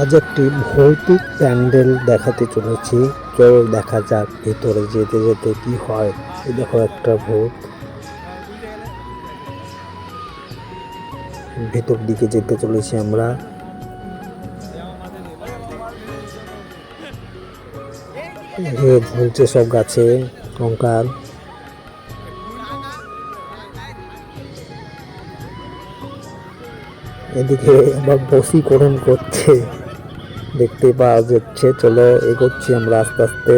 আজ একটি ভৌতিক প্যান্ডেল দেখাতে চলেছি। চলো দেখা যাক ভেতরে যেতে যেতে কি হয়। এই দেখো একটা ভূত। ভেতর দিকে যেতে চলেছি আমরা। ঝুলছে সব গাছে কঙ্কাল এদিকে আবার বশীকরণ করছে। দেখতে পাওয়া যাচ্ছে। চলো এগোচ্ছি আমরা আস্তে আস্তে।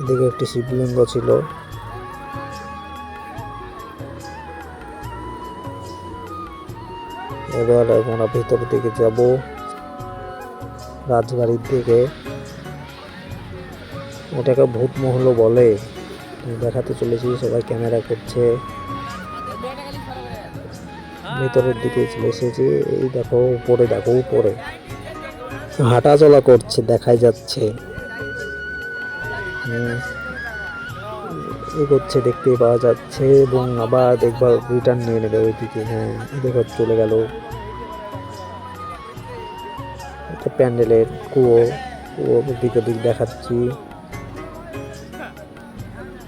এদিকে একটি শিবলিঙ্গ ছিল। এবার আমরা ভেতর দিকে যাব। রাজবাড়ির দিকে। এটাকে ভূত মহল বলে। দেখাতে চলেছি, সবাই ক্যামেরা করছে। ভিতরের দিকে চলে এসেছি। এই দেখো, উপরে দেখো, উপরে। হাঁটা চলা করছে, দেখাই যাচ্ছে। এগোচ্ছে দেখতে পাওয়া যাচ্ছে। এবং আবার দেখবার রিটার্ন নিয়ে নেবে ওইদিকে। হ্যাঁ দেখো চলে গেল। একটা প্যান্ডেলের কুয়ো কুয়ো দিকে দিক দেখাচ্ছি।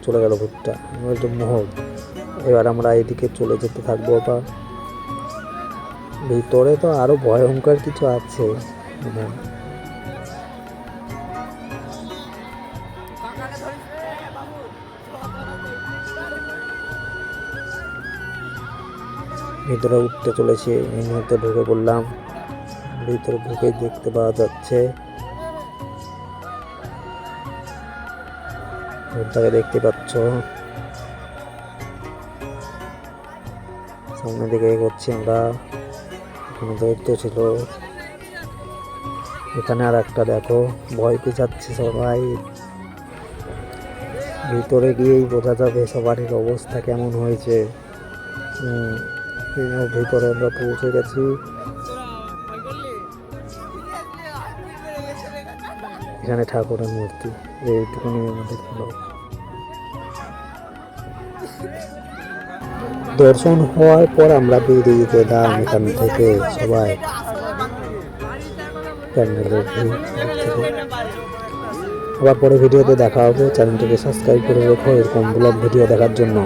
চলে গেল ভুট্টা মোহর এবার আমরা এদিকে চলে যেতে থাকব আবার। ভিতরে তো আরও ভয়ঙ্কর কিছু আছে। হ্যাঁ। ভিতরে উঠতে চলেছি, এই মুহূর্তে ঢুকে পড়লাম। ভিতরে ঢুকে দেখতে পাওয়া যাচ্ছে। ভূতটাকে দেখতে পাচ্ছ। সামনের দিকে এগোচ্ছি আমরা। দৈত্য ছিল। এখানে আর একটা দেখো ভয় পেঁচাচ্ছে সবাই। ভিতরে গিয়েই বোঝা যাবে সবারই অবস্থা কেমন হয়েছে। ভিতরে আমরা পৌঁছে গেছি। এখানে ঠাকুরের মূর্তি এইটুকুনি আমাদের দর্শন হওয়ার পর আমরা বেরিয়ে গেলাম এখান থেকে সবাই আবার পরে ভিডিওতে দেখা হবে। চ্যানেলটিকে সাবস্ক্রাইব করে রেখো, এরকম ব্লগ ভিডিও দেখার জন্য।